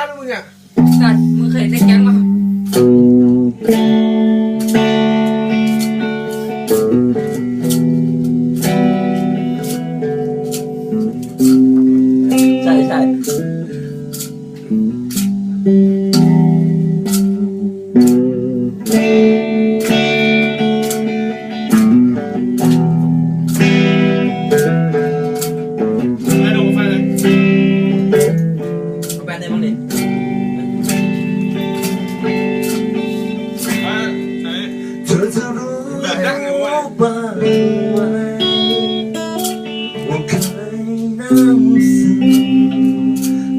ามึงอะสัตว์มึงเคยเล่นแก๊งมา sương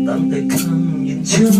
tan tại càng nhìn trời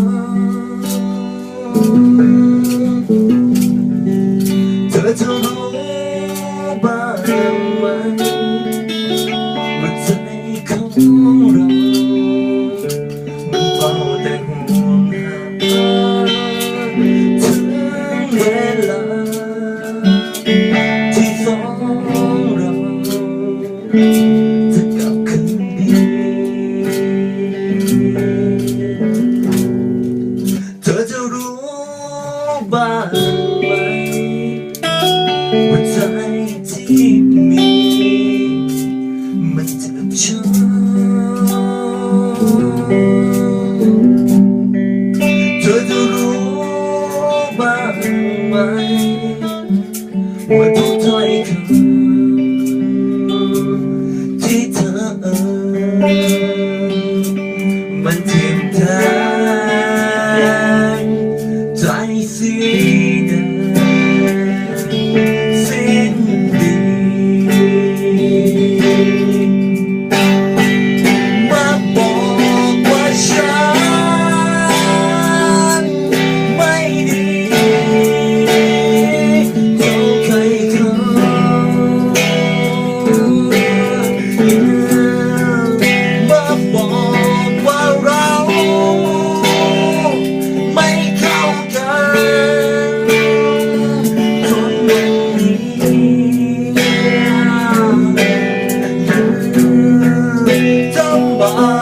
เมื่อทุกถ้อยคำ Bye.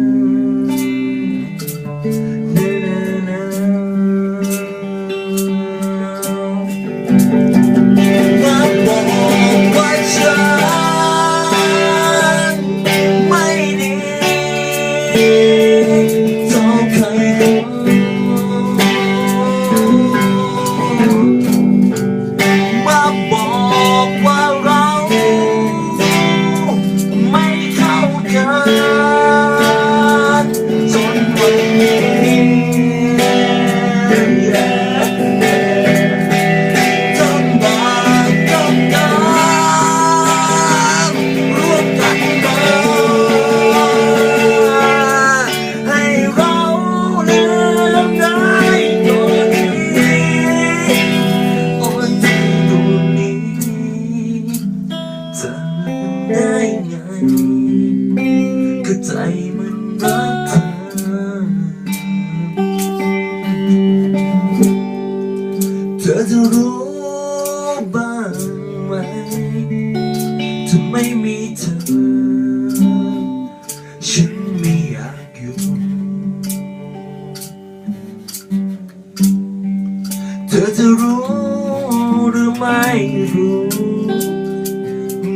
ไม่รู้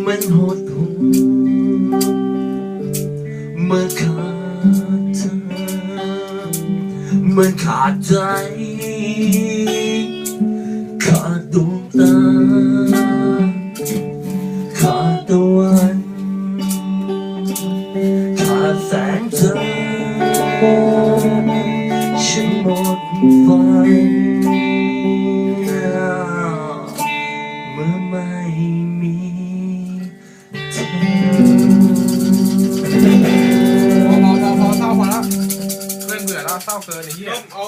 มันหดหูเมื่อขาดเธอเมื่อขาดใจ ขาดดวงตา ขาดตะวัน ขาดแสงเธอ มื่อไม่มีเธอพอพอพอพอเศร้าพอแล้วเพื่อนเบื่อแล้วเศร้าเกินไอ้เหี้ยเอา